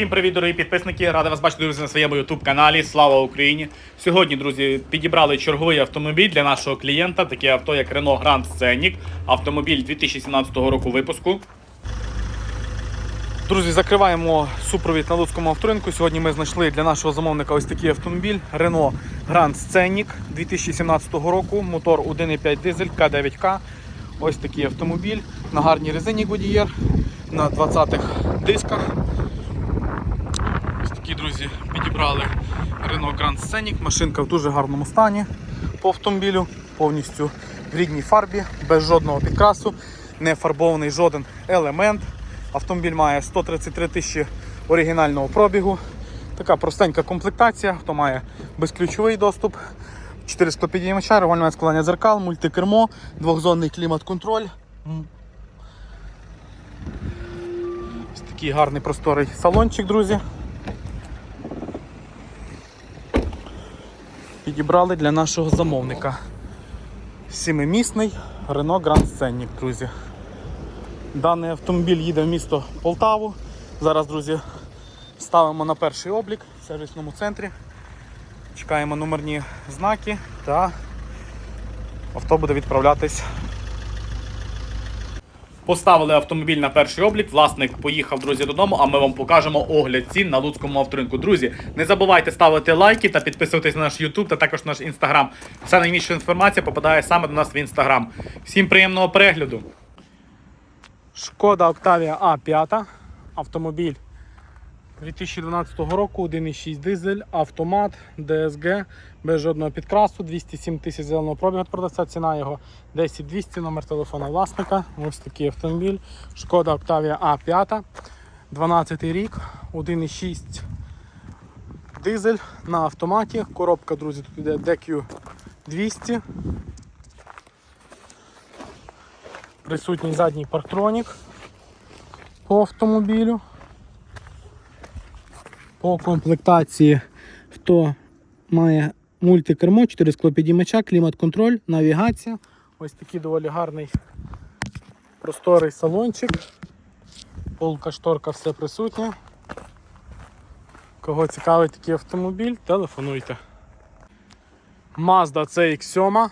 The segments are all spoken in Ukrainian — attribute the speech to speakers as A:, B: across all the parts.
A: Всім привіт, дорогі підписники! Радий вас бачити друзі на своєму youtube каналі. Слава Україні! Сьогодні, друзі, підібрали черговий автомобіль для нашого клієнта. Таке авто, як Renault Grand Scenic. Автомобіль 2017 року випуску.
B: Друзі, закриваємо супровід на Луцькому авторинку. Сьогодні ми знайшли для нашого замовника ось такий автомобіль Renault Grand Scenic 2017 року. Мотор 1,5 дизель К9К. Ось такий автомобіль на гарній резині Goodyear, на 20-х дисках. Ось такі, друзі, підібрали Renault Grand Scenic. Машинка в дуже гарному стані по автомобілю, повністю в рідній фарбі, без жодного підкрасу, не фарбований жоден елемент. Автомобіль має 133 тисячі оригінального пробігу. Така простенька комплектація, хто має безключовий доступ, 4 склопідіймача, регульне складання дзеркал, мультикермо, двохзонний клімат-контроль. Ось такий гарний просторий салончик, друзі. Підібрали для нашого замовника. Сімимісний Renault Grand Scenic, друзі. Даний автомобіль їде в місто Полтаву. Зараз, друзі, ставимо на перший облік в сервісному центрі. Чекаємо номерні знаки та авто буде відправлятись.
A: Поставили автомобіль на перший облік. Власник поїхав, друзі, додому, а ми вам покажемо огляд цін на Луцькому авторинку. Друзі, не забувайте ставити лайки та підписуватись на наш YouTube та також наш Instagram. Вся найбільша інформація попадає саме до нас в Instagram. Всім приємного перегляду!
B: Шкода Octavia A5. Автомобіль 2012 року, 1,6 дизель, автомат, DSG, без жодного підкрасу, 207 тисяч зеленого пробігу продавця, ціна його 10200, номер телефона власника. Ось такий автомобіль. Шкода Octavia A5, 12 рік, 1,6 дизель на автоматі. Коробка, друзі, тут іде DQ 200. Присутній задній парктронік по автомобілю. По комплектації хто має мультикермо, 4 склопідіймача, клімат-контроль, навігація. Ось такий доволі гарний просторий салончик. Полка, шторка, все присутнє. Кого цікавить такий автомобіль, телефонуйте. Mazda CX7.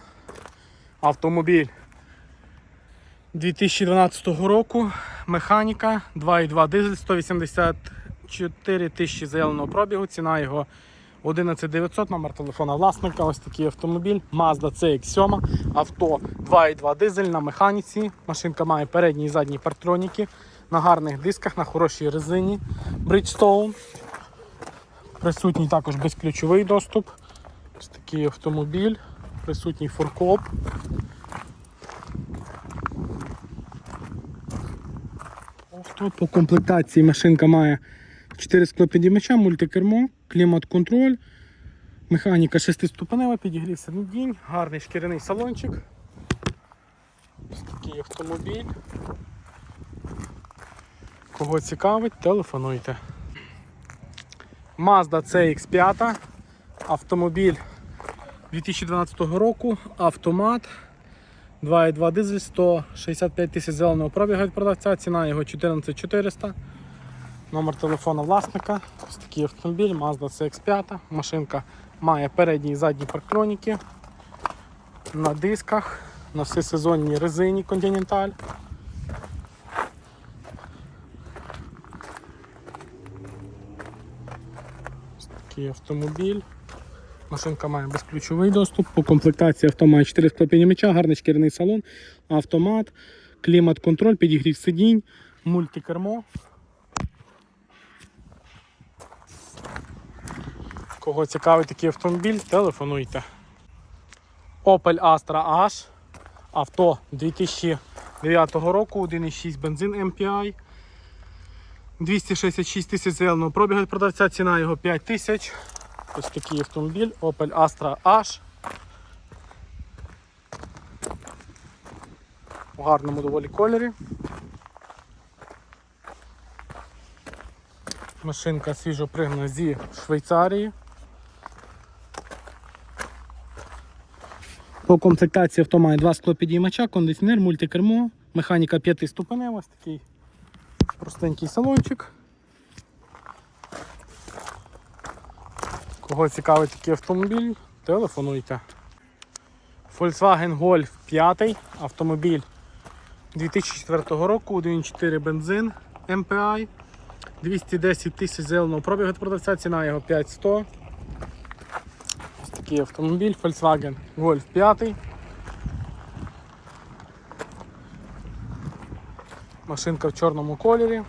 B: Автомобіль 2012 року. Механіка 2,2 дизель, 184 тисячі заявленого пробігу. Ціна його 11900, номер телефона власника. Ось такий автомобіль. Mazda CX7. Авто 2,2 дизель на механіці. Машинка має передні і задні партроніки. На гарних дисках, на хорошій резині. Bridgestone. Присутній також безключовий доступ. Ось такий автомобіль. Присутній фуркоп. Тут по комплектації машинка має 4 склопідіймача, мультикермо, клімат-контроль, механіка 6-ступенева, підігрів сидінь, гарний шкіряний салончик. Ось такий автомобіль. Кого цікавить, телефонуйте. Mazda CX5, автомобіль 2012 року, автомат. 2,2 дизель, 165 тисяч зеленого пробігу від продавця, ціна його 14400. Номер телефона власника. Ось такий автомобіль, Mazda CX5. Машинка має передні і задні парктроніки. На дисках, на всесезонній резині Continental. Ось такий автомобіль. Машинка має безключовий доступ. По комплектації авто має 4 склопідіймача, гарний шкіряний салон, автомат, клімат-контроль, підігрів сидінь, мультикермо. Кого цікавить такий автомобіль, телефонуйте. Opel Astra H. Авто 2009 року, 1,6 бензин MPI. 266 тисяч зеленого пробігу продавця, ціна його 5 тисяч. Ось такий автомобіль Opel Astra H. У гарному доволі кольорі. Машинка свіжо пригнана зі Швейцарії. По комплектації авто має два склопідіймача, кондиціонер, мультикермо, механіка 5 ось такий простенький салончик. Кого цікавить такий автомобіль, телефонуйте. Volkswagen Golf 5 автомобіль 2004 року, 1.4 бензин MPI, 210 тисяч зеленого пробігу від продавця, ціна його 5100. Ось такий автомобіль Volkswagen Golf 5. Машинка в чорному кольорі.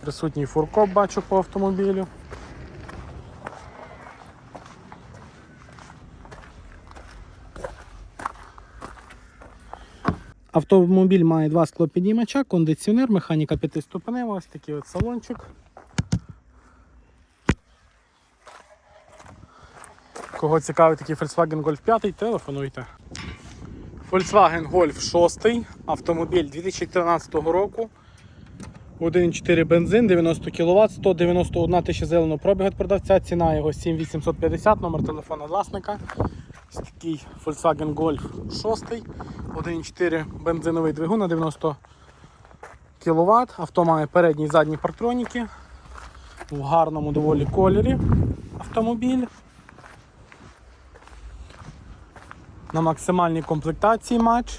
B: Присутній фуркоп бачу по автомобілю. Автомобіль має два склопідіймача, кондиціонер, механіка п'ятиступенева, ось такий от салончик. Кого цікавить такий Volkswagen Golf 5, телефонуйте. Volkswagen Golf 6, автомобіль 2013 року. 1.4 бензин, 90 кВт, 191 тисяча зеленого пробігу від продавця, ціна його 7850, номер телефона власника. Ось такий Volkswagen Golf 6, 1.4 бензиновий двигун на 90 кВт. Авто має передні і задні партроніки. В гарному доволі кольорі автомобіль. На максимальній комплектації матч.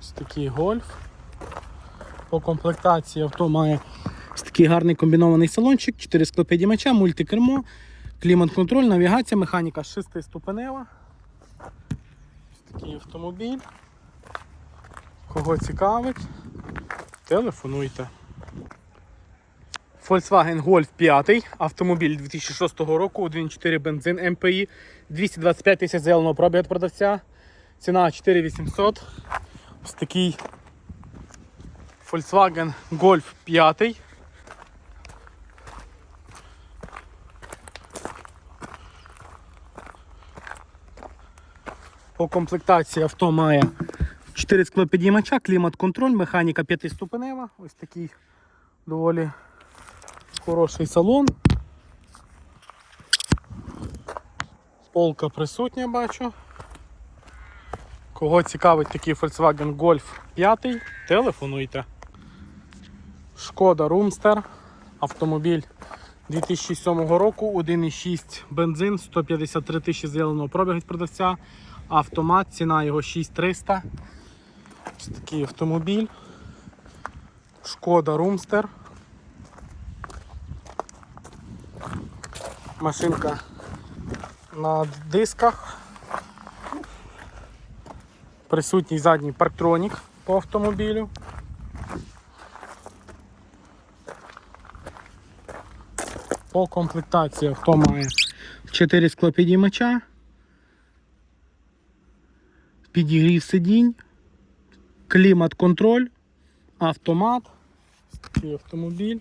B: Ось такий гольф. По комплектації авто має ось такий гарний комбінований салончик, 4 склопідімача, мультикермо, клімат-контроль, навігація, механіка 6 ступенева. Ось такий автомобіль. Кого цікавить, телефонуйте. Volkswagen Golf 5, автомобіль 2006 року, 1.4 бензин MPI, 225 тисяч зеленого пробігу від продавця. Ціна 4800. Ось такий Volkswagen Golf 5. По комплектації авто має 4 склопідіймача, клімат-контроль, механіка 5-ступенева. Ось такий доволі хороший салон. Полка присутня, бачу. Кого цікавить такий Volkswagen Golf 5, телефонуйте. Шкода Румстер. Автомобіль 2007 року, 1,6 бензин, 153 тисячі зеленого пробігу від продавця. Автомат, ціна його 6300. Ось такий автомобіль. Шкода Румстер. Машинка на дисках. Присутній задній парктронік по автомобілю. По комплектації авто має 4 склопідіймача, підігрів сидінь, клімат-контроль, автомат. Такий автомобіль.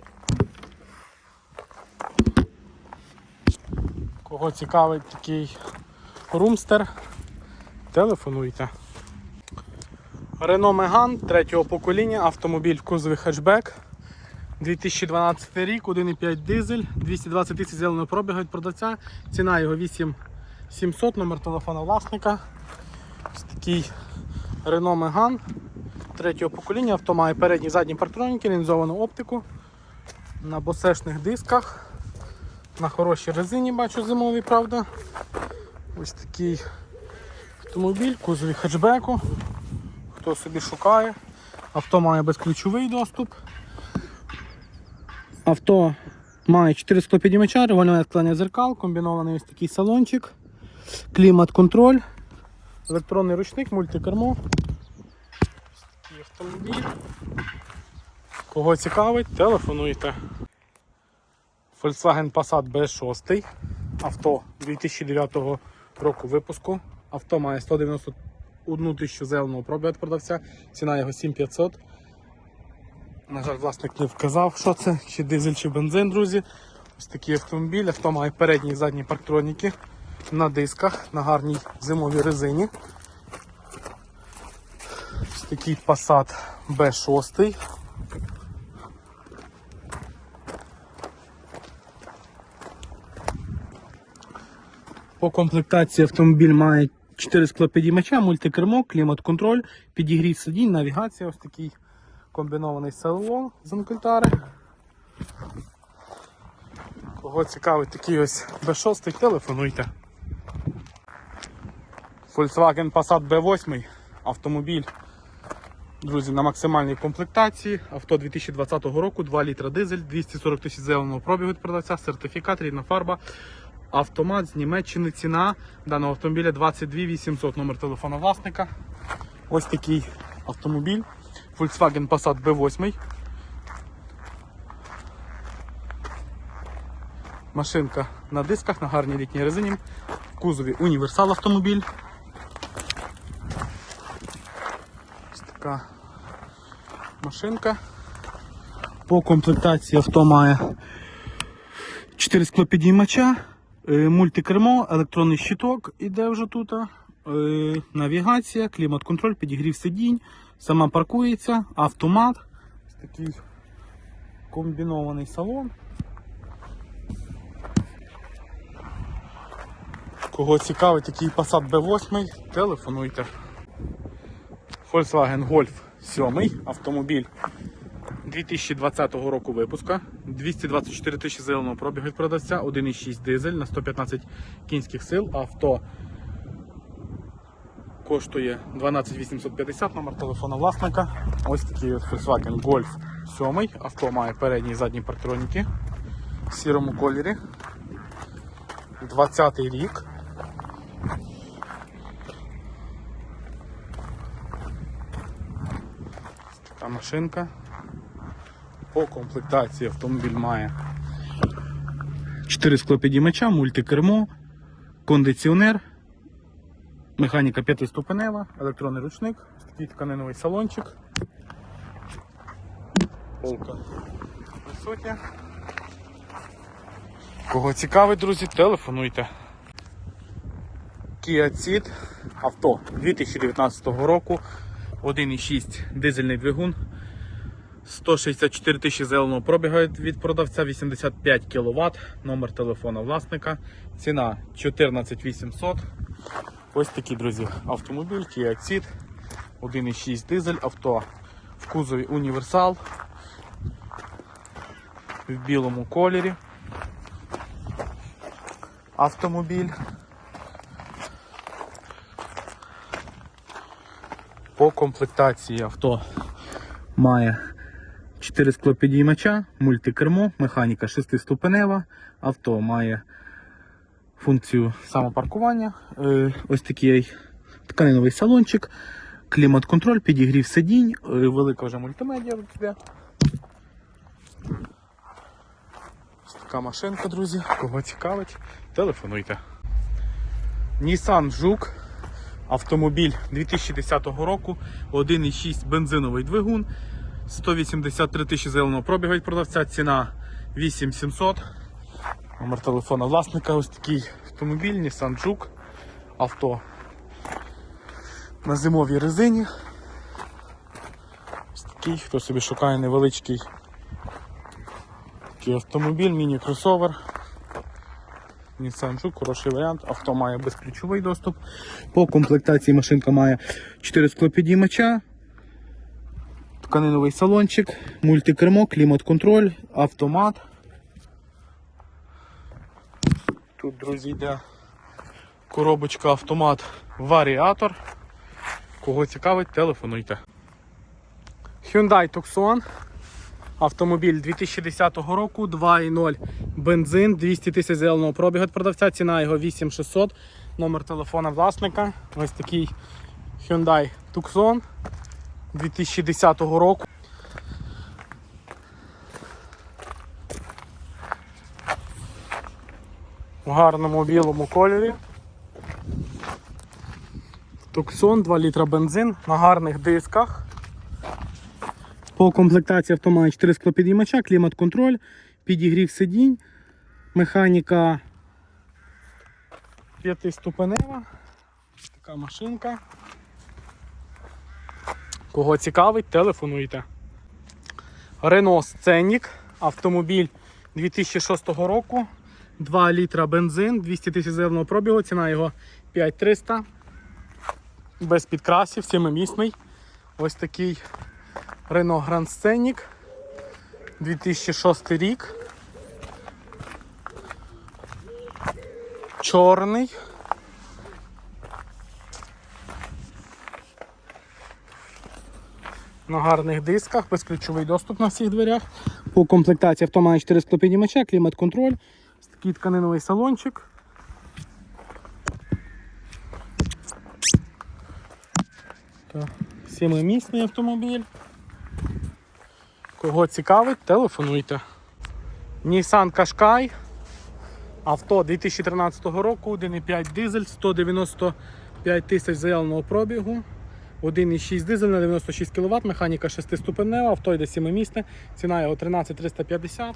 B: Кого цікавить такий румстер, телефонуйте. Renault Megane третього покоління, автомобіль в кузові хетчбек. 2012 рік, 1,5 дизель, 220 тисяч зеленого пробігу від продавця. Ціна його 8700, номер телефона власника. Ось такий Renault Megane третього покоління. Авто має передні і задні партроніки, лінзовану оптику. На босешних дисках. На хорошій резині бачу зимовій, правда. Ось такий автомобіль, кузові хетчбеку. Хто собі шукає. Авто має безключовий доступ. Авто має 4 склопідімача, регульоване склення зеркал, комбінований ось такий салончик, клімат-контроль, електронний ручник, мультикермо. Такий автомобіль. Кого цікавить, телефонуйте. Volkswagen Passat B6. Авто 2009 року випуску. Авто має 191 тисячу зеленого пробігу від продавця. Ціна його 7500. На жаль, власник не вказав, що це, чи дизель, чи бензин, друзі. Ось такий автомобіль. Авто має передні і задні парктроніки на дисках, на гарній зимовій резині. Ось такий Passat B6. По комплектації автомобіль має 4 склопідіймача, мультикермо, клімат-контроль, підігрів сидінь, навігація, ось такий комбінований салон з анкультари. Кого цікавить такий ось B6, телефонуйте. Volkswagen Passat B8 автомобіль. Друзі, на максимальній комплектації. Авто 2020 року, 2 літра дизель, 240 тисяч зеленого пробігу від продавця, сертифікат, рідна фарба, автомат з Німеччини. Ціна даного автомобіля 22 800, номер телефона власника. Ось такий автомобіль. Volkswagen Passat B8. Машинка на дисках, на гарній літній резині. В кузові універсал автомобіль. Така машинка. По комплектації авто має 4 склопідіймача, е, мультикермо, електронний щиток іде вже тут. е, Навігація, клімат-контроль, підігрів сидінь, сама паркується, автомат. Такий комбінований салон. Кого цікавить такий Passat B8, телефонуйте. Volkswagen Golf 7 автомобіль 2020 року випуска. 224 тисячі зеленого пробігу від продавця, 1,6 дизель на 115 кінських сил. Авто коштує 12 850 номер телефона власника. Ось такий от Volkswagen Golf 7. Авто має передні і задні парктроніки в сірому кольорі. 20 рік. Така машинка. По комплектації автомобіль має 4 склопідіймача, мультикермо, кондиціонер, механіка 5-ступенева, електронний ручник, такий тканиновий салончик. Полка присутня. Кого цікавить, друзі, телефонуйте. Kia Ceed авто 2019 року. 1,6 дизельний двигун. 164 тисячі зеленого пробігу від продавця, 85 кВт, номер телефона власника, ціна 14 800. Ось такий, друзі, автомобіль Kia Ceed, 1,6 дизель, авто в кузові універсал, в білому кольорі. Автомобіль. По комплектації авто має 4 склопідіймача, мультикермо, механіка 6-ступенева. Авто має функцію самопаркування. Е, Ось такий тканиновий салончик, клімат-контроль, підігрів сидінь, е, велика вже мультимедіа. Ось така машинка, друзі. Кого цікавить, телефонуйте. Nissan Жук. Автомобіль 2010 року, 1,6 бензиновий двигун, 183 тисячі зеленого пробігу від продавця, ціна 8700. Номер телефона власника, ось такий автомобіль, Nissan Juke, авто на зимовій резині. Ось такий, хто собі шукає невеличкий автомобіль, міні-кросовер. Nissan Juke, хороший варіант. Авто має безключовий доступ. По комплектації машинка має 4 склопідіймача, тканиновий салончик, мультикермо, клімат-контроль, автомат. Тут, друзі, йде коробочка автомат варіатор. Кого цікавить, телефонуйте. Hyundai Tucson. Автомобіль 2010 року, 2.0 бензин, 200 тисяч зеленого пробігу від продавця, ціна його 8600, номер телефона власника. Ось такий Hyundai Tucson 2010 року. В гарному білому кольорі. Tucson, 2 літра бензин на гарних дисках. По комплектації авто має 4 склопідіймача, клімат-контроль, підігрів сидінь, механіка 5-ступенева. Така машинка. Кого цікавить, телефонуйте. Renault Scenic, автомобіль 2006 року, 2 літра бензин, 200 тисяч заявленого пробігу, ціна його 5300. Без підкрасів, сімимісний. Ось такий Renault Grand Scenic. 2006 рік. Чорний. На гарних дисках, безключовий доступ на всіх дверях. По комплектації авто має 4 склопіднімача, клімат-контроль, такий тканиновий салончик. Сімимісний автомобіль. Кого цікавить, телефонуйте. Nissan Qashqai. Авто 2013 року, 1,5 дизель, 195 тисяч заявленого пробігу. 1,6 дизель на 96 кВт, механіка 6-ступенева, авто йде 7-місне, ціна його 13350.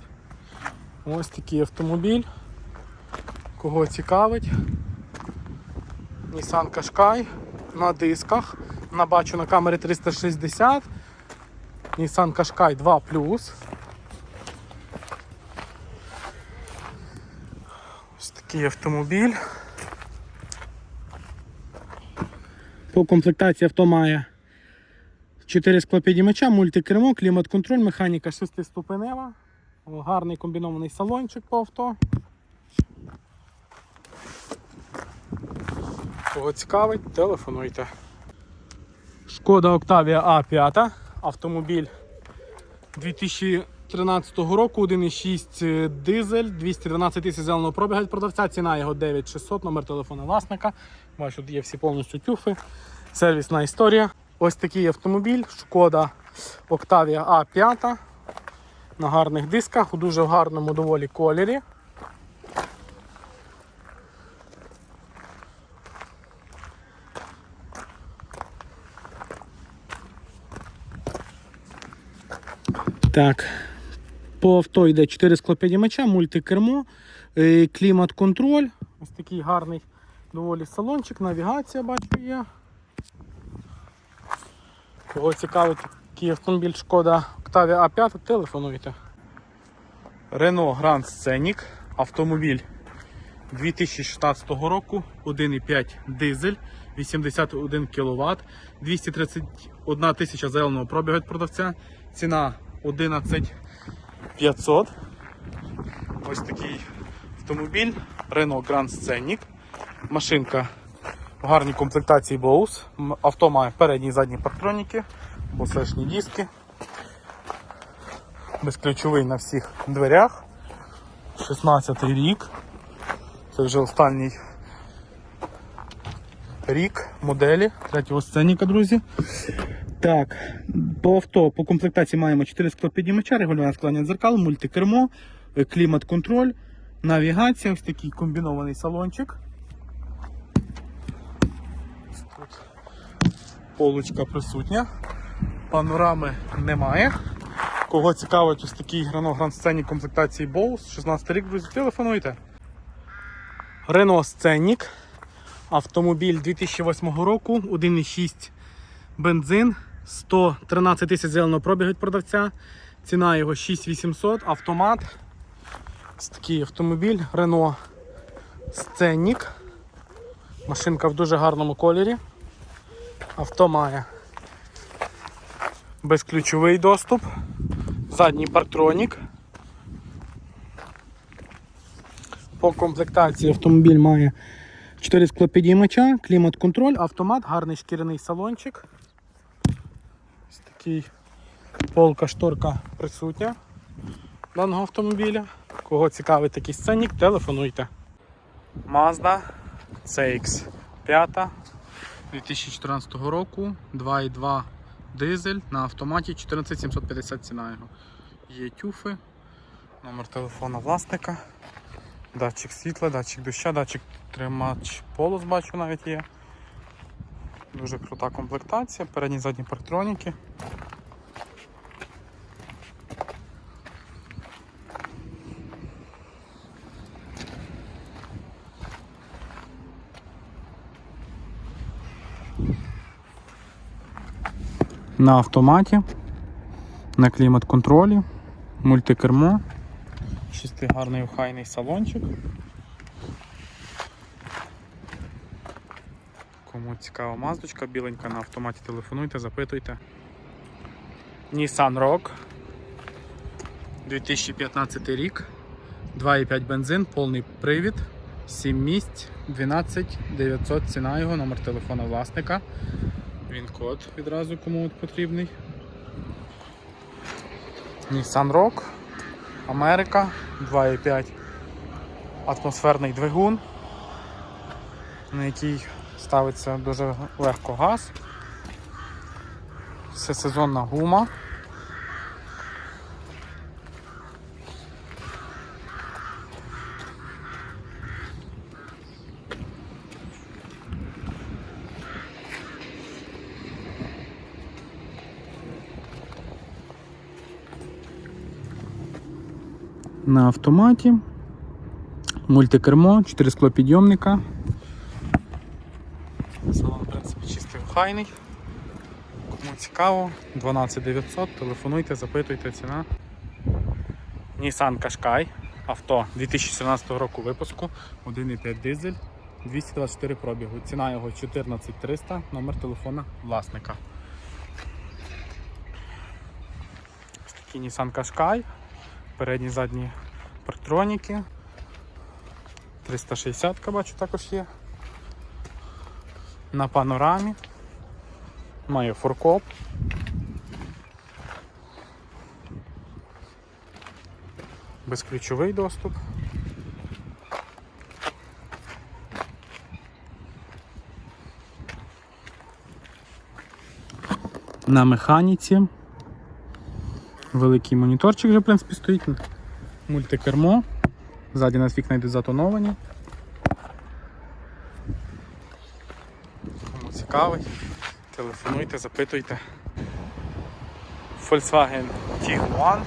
B: Ось такий автомобіль. Кого цікавить. Nissan Qashqai на дисках. Набачу на камері 360. Nissan Qashqai 2 Ось такий автомобіль. По комплектації авто має 4 склопідіймача, мультикермо, клімат-контроль, механіка 6-ступенева. Гарний комбінований салончик по авто. Кого цікавить, телефонуйте. Шкода Octavia A5, автомобіль 2013 року, 1,6 дизель, 212 тисяч зеленого пробіга від продавця, ціна його 9600, номер телефону власника. Бачу, тут є всі повністю тюфи, сервісна історія. Ось такий автомобіль, шкода Octavia A5 на гарних дисках, у дуже гарному доволі кольорі. Так. По авто йде 4 склопідімача, мультикермо, е, клімат-контроль. Ось такий гарний доволі салончик, навігація бачу є. Кого цікавить такий автомобіль шкода Octavia A5, телефонуйте. Renault Grand Scenic, автомобіль 2016 року, 1,5 дизель, 81 кВт, 231 тисяча заявленого пробігу від продавця, ціна 11 500. Ось такий автомобіль Renault Grand Scenic. Машинка в гарній комплектації Bose. Авто має передні і задні парктроніки, босешні диски. Безключовий на всіх дверях. 16 рік. Це вже останній рік моделі третього сценіка, друзі. Так, по авто по комплектації маємо 4 склопіднімача, регулювання склання дзеркал, мультикермо, е, клімат-контроль, навігація, ось такий комбінований салончик. Тут полочка присутня, панорами немає. Кого цікавить ось такий Renault Grand Scenic комплектації Bose, 16 рік, друзі, телефонуйте. Renault Scenic, автомобіль 2008 року, 1,6 бензин, 113 тисяч зеленого пробігу від продавця. Ціна його 6800, автомат. Ось такий автомобіль Renault Scenic. Машинка в дуже гарному кольорі. Авто має безключовий доступ, задній парктронік. По комплектації автомобіль має 4 склопідіймача, клімат-контроль, автомат, гарний шкіряний салончик. Такий полка шторка присутня даного автомобіля. Кого цікавить такий сценік, телефонуйте. Mazda CX5 2014 року, 2.2 дизель на автоматі 14750 ціна його. Є тюфи, номер телефона власника, датчик світла, датчик доща, датчик тримач полос бачу навіть є. Дуже крута комплектація, передні задні парктроніки. На автоматі, на клімат-контролі, мультикермо. Чистий гарний охайний салончик. Кому цікава маздочка, біленька на автоматі телефонуйте, запитуйте. Nissan Rogue 2015 рік. 2,5 бензин, повний привід, 7 місць, 12 900 ціна його, номер телефона власника. Він код відразу кому от потрібний. Nissan Rogue, Америка, 2,5 атмосферний двигун, на який ставиться дуже легко газ. Всесезонна гума. На автоматі. Мультикермо, 4 склопідйомника. Салон, в принципі, чистий охайний. Кому цікаво, 12900, телефонуйте, запитуйте ціна. Nissan Qashqai, авто 2017 року випуску, 1,5 дизель, 224 пробігу. Ціна його 14300, номер телефона власника. Ось такий Nissan Qashqai, передні задні партроніки. 360 бачу також є. На панорамі. Має фуркоп. Безключовий доступ. На механіці. Великий моніторчик вже, в принципі, стоїть. Мультикермо. Ззаді нас вікна йдуть затоновані. Цікавий, телефонуйте, запитуйте. Volkswagen Tiguan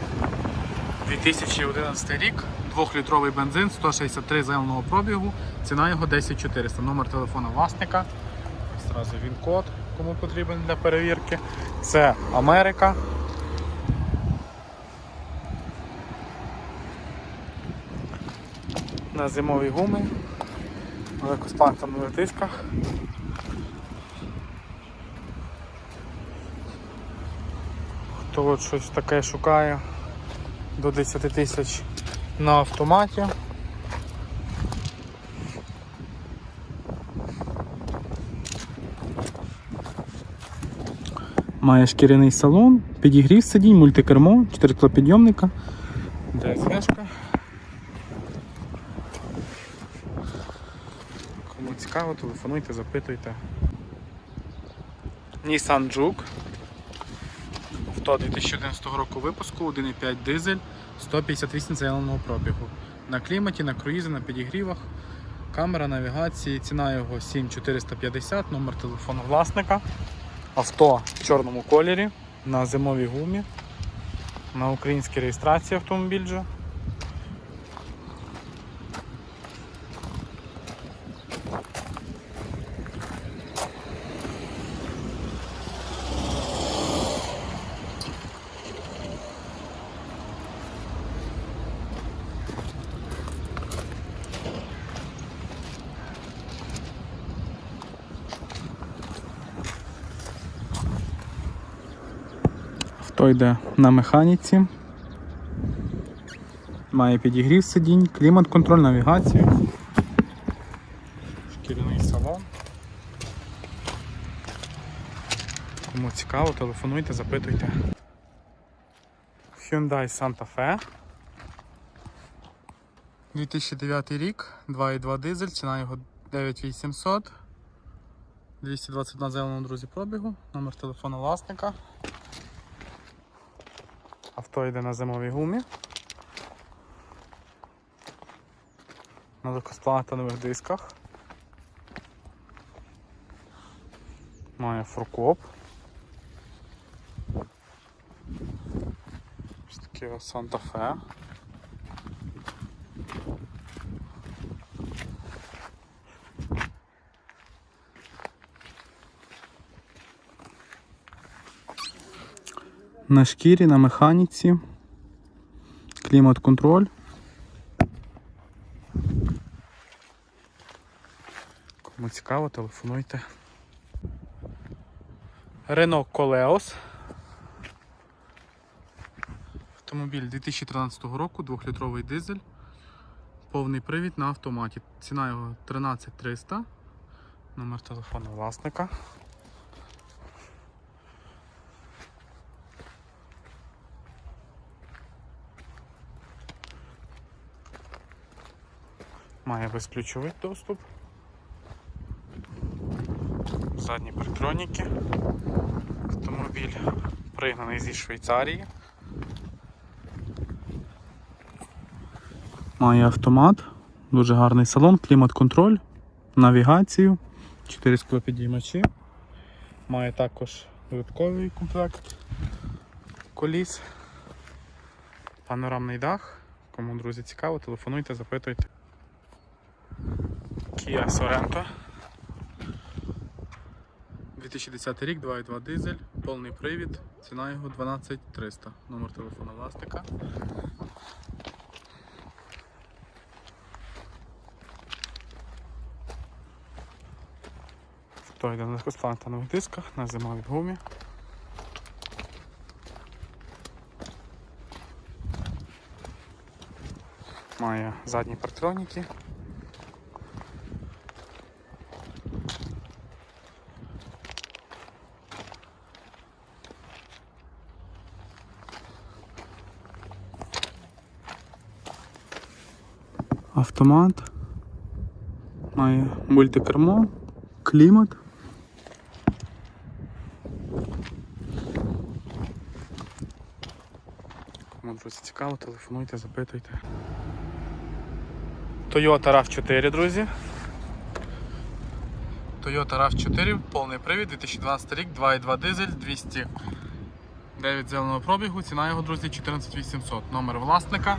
B: 2011 рік, 2-літровий бензин, 163 зеленого пробігу, ціна його 10400. Номер телефона власника. Зразу він код, кому потрібен для перевірки. Це Америка. На зимовій гумі, на легкоспантанових дисках. Хто от щось таке шукає до 10 тисяч на автоматі. Має шкіряний салон, підігрів сидінь, мультикермо, 4 склопідйомника, ДСГшка. Кому цікаво, телефонуйте, запитуйте. Nissan Juke. Авто 2011 року випуску, 1,5 дизель, 158 заявленого пробігу. На кліматі, на круїзі, на підігрівах, камера навігації, ціна його 7450, номер телефону власника. Авто в чорному кольорі, на зимовій гумі, на українській реєстрації автомобіль. Авто йде на механіці. Має підігрів сидінь, клімат-контроль, навігацію. Шкіряний салон. Кому цікаво, телефонуйте, запитуйте. Hyundai Santa Fe. 2009 рік, 2,2 дизель, ціна його 9800. 221 зеленому друзі пробігу, номер телефону власника. Авто йде на зимовій гумі. На легкосплатанових дисках. Має фуркоп. Ось таке ось на шкірі, на механіці, клімат-контроль. Кому цікаво, телефонуйте. Renault Колеос. Автомобіль 2013 року, 2-літровий дизель, повний привід на автоматі. Ціна його 13300, номер телефону власника. Має безключовий доступ. Задні партроніки. Автомобіль пригнаний зі Швейцарії. Має автомат, дуже гарний салон, клімат-контроль, навігацію, 4 склопідіймачі. Має також додатковий комплект коліс, панорамний дах. Кому, друзі, цікаво, телефонуйте, запитуйте. Kia Sorento. 2010 рік, 2.2 дизель, повний привід, ціна його 12300. Номер телефону власника. Хто йде на легкосплантанових дисках, на зимовій гумі. Має задні партроніки. Автомат. Має мультикермо, клімат. Кому, друзі, цікаво, телефонуйте, запитуйте. Toyota RAV4, друзі. Toyota RAV4, повний привід, 2012 рік, 2.2 дизель, 209 зеленого пробігу, ціна його, друзі, 14800. Номер власника.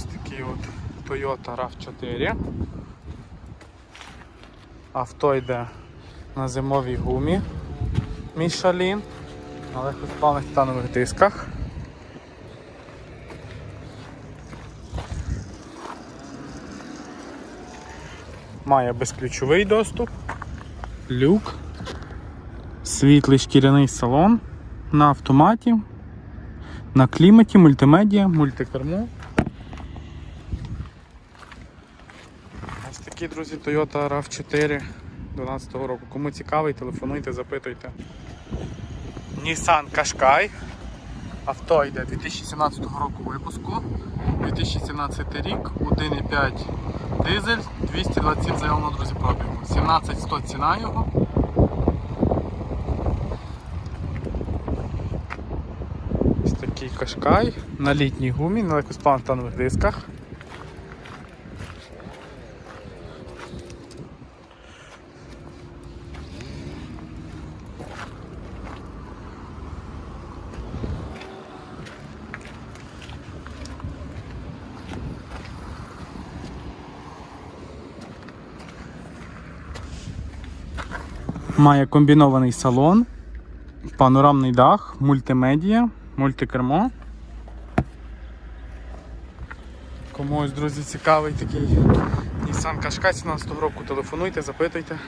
B: Ось такий от Toyota RAV4. Авто йде на зимовій гумі Michelin на легкосплавних титанових дисках. Має безключовий доступ, люк, світлий шкіряний салон на автоматі, на кліматі, мультимедіа, мультикермо. Такі, друзі, Toyota RAV4 12 року. Кому цікавий, телефонуйте, запитуйте. Nissan Qashqai. Авто йде 2017 року випуску. 2017 рік, 1,5 дизель, 227 заявлено, друзі, пробігу. 17100 ціна його. Ось такий кашкай на літній гумі, на легкосплантанових дисках. Має комбінований салон, панорамний дах, мультимедіа, мультикермо. Комусь, друзі, цікавий такий Nissan Qashqai 17 року. Телефонуйте, запитуйте.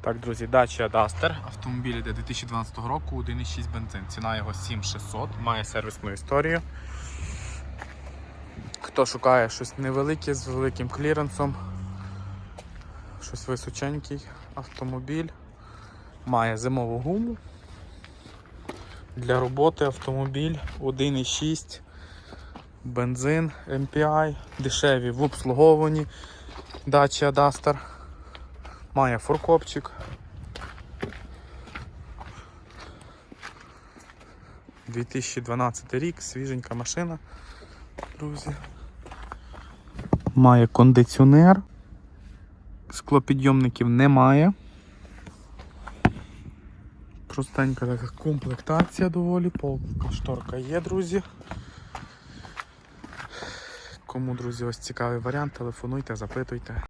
B: Так, друзі, Dacia Duster. Автомобіль йде 2012 року, 1,6 бензин. Ціна його 7600, має сервісну історію. Хто шукає щось невелике з великим кліренсом, щось височенький автомобіль, має зимову гуму. Для роботи автомобіль 1,6 бензин MPI, дешеві в обслуговуванні Dacia Duster. Має фуркопчик. «2012 рік, свіженька машина, друзі. Має кондиціонер. Склопідйомників немає. Простенька така комплектація доволі, полка шторка є, друзі. Кому, друзі, ось цікавий варіант, телефонуйте, запитуйте.